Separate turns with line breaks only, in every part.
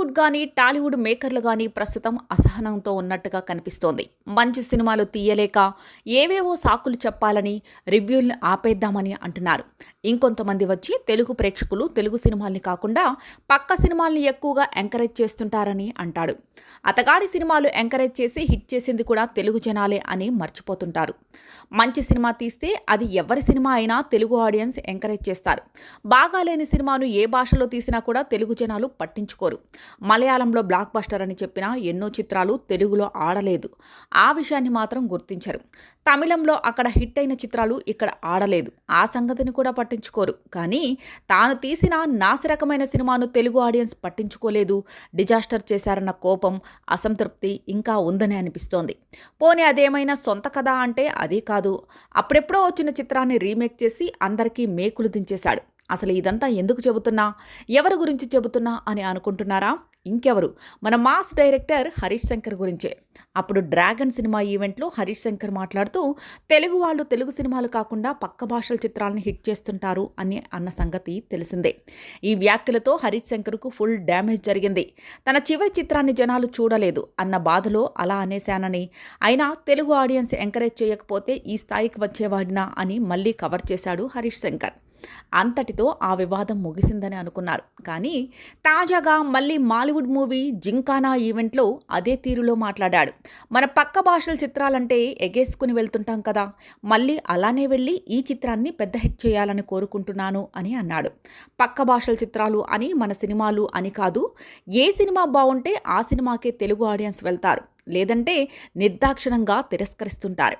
బాలీవుడ్ కానీ టాలీవుడ్ మేకర్లు కానీ ప్రస్తుతం అసహనంతో ఉన్నట్టుగా కనిపిస్తోంది. మంచి సినిమాలు తీయలేక ఏవేవో సాకులు చెప్పాలని రివ్యూల్ని ఆపేద్దామని అంటున్నారు. ఇంకొంతమంది వచ్చి తెలుగు ప్రేక్షకులు తెలుగు సినిమాల్ని కాకుండా పక్క సినిమాల్ని ఎక్కువగా ఎంకరేజ్ చేస్తుంటారని అంటాడు అతగాడి సినిమాలు ఎంకరేజ్ చేసి హిట్ చేసింది కూడా తెలుగు జనాలే అని మర్చిపోతుంటారు. మంచి సినిమా తీస్తే అది ఎవరి సినిమా అయినా తెలుగు ఆడియన్స్ ఎంకరేజ్ చేస్తారు. బాగాలేని సినిమాను ఏ భాషలో తీసినా కూడా తెలుగు జనాలు పట్టించుకోరు. మలయాళంలో బ్లాక్ బస్టర్ అని చెప్పిన ఎన్నో చిత్రాలు తెలుగులో ఆడలేదు. ఆ విషయాన్ని మాత్రం గుర్తించరు. తమిళంలో అక్కడ హిట్ అయిన చిత్రాలు ఇక్కడ ఆడలేదు. ఆ సంగతిని కూడా పట్టించుకోరు. కానీ తాను తీసిన నాసిరకమైన సినిమాను తెలుగు ఆడియన్స్ పట్టించుకోలేదు. డిజాస్టర్ చేశారన్న కోపం అసంతృప్తి ఇంకా ఉందని అనిపిస్తోంది. పోనీ అదేమైనా సొంత కథ అంటే అదే కాదు. అప్పుడెప్పుడో వచ్చిన చిత్రాన్ని రీమేక్ చేసి అందరికీ మేకులు దించేశాడు. అసలు ఇదంతా ఎందుకు చెబుతున్నా? ఎవరి గురించి చెబుతున్నా అని అనుకుంటున్నారా? ఇంకెవరు? మన మాస్ డైరెక్టర్ హరీష్ శంకర్ గురించే. అప్పుడు డ్రాగన్ సినిమా ఈవెంట్లో హరీష్ శంకర్ మాట్లాడుతూ తెలుగు వాళ్ళు తెలుగు సినిమాలు కాకుండా పక్క భాషల చిత్రాలను హిట్ చేస్తుంటారు అని అన్న సంగతి తెలిసిందే. ఈ వ్యాఖ్యలతో హరీష్ శంకర్కు ఫుల్ డ్యామేజ్ జరిగింది. తన చివరి చిత్రాన్ని జనాలు చూడలేదు అన్న బాధలో అలా అనేశానని. అయినా తెలుగు ఆడియన్స్ ఎంకరేజ్ చేయకపోతే ఈ స్థాయికి వచ్చేవాడినా అని మళ్ళీ కవర్ చేశాడు హరీష్ శంకర్. అంతటితో ఆ వివాదం ముగిసిందని అనుకున్నారు. కానీ తాజాగా మళ్ళీ మాలీవుడ్ మూవీ జింకానా ఈవెంట్లో అదే తీరులో మాట్లాడాడు. మన పక్క భాషల చిత్రాలంటే ఎగేసుకుని వెళ్తుంటాం కదా. మళ్ళీ అలానే వెళ్ళి ఈ చిత్రాన్ని పెద్ద హిట్ చేయాలని కోరుకుంటున్నాను అని అన్నాడు. పక్క భాషల చిత్రాలు అని మన సినిమాలు అని కాదు ఏ సినిమా బాగుంటే ఆ సినిమాకే తెలుగు ఆడియన్స్ వెళ్తారు. లేదంటే నిర్దాక్షిణంగా తిరస్కరిస్తుంటారు.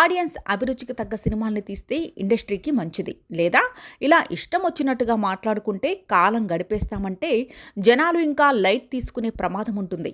ఆడియన్స్ అభిరుచికి తగ్గ సినిమాల్ని తీస్తే ఇండస్ట్రీకి మంచిది. లేదా ఇలా ఇష్టం వచ్చినట్టుగా మాట్లాడుకుంటే కాలం గడిపేస్తామంటే జనాలు ఇంకా లైట్ తీసుకునే ప్రమాదం ఉంటుంది.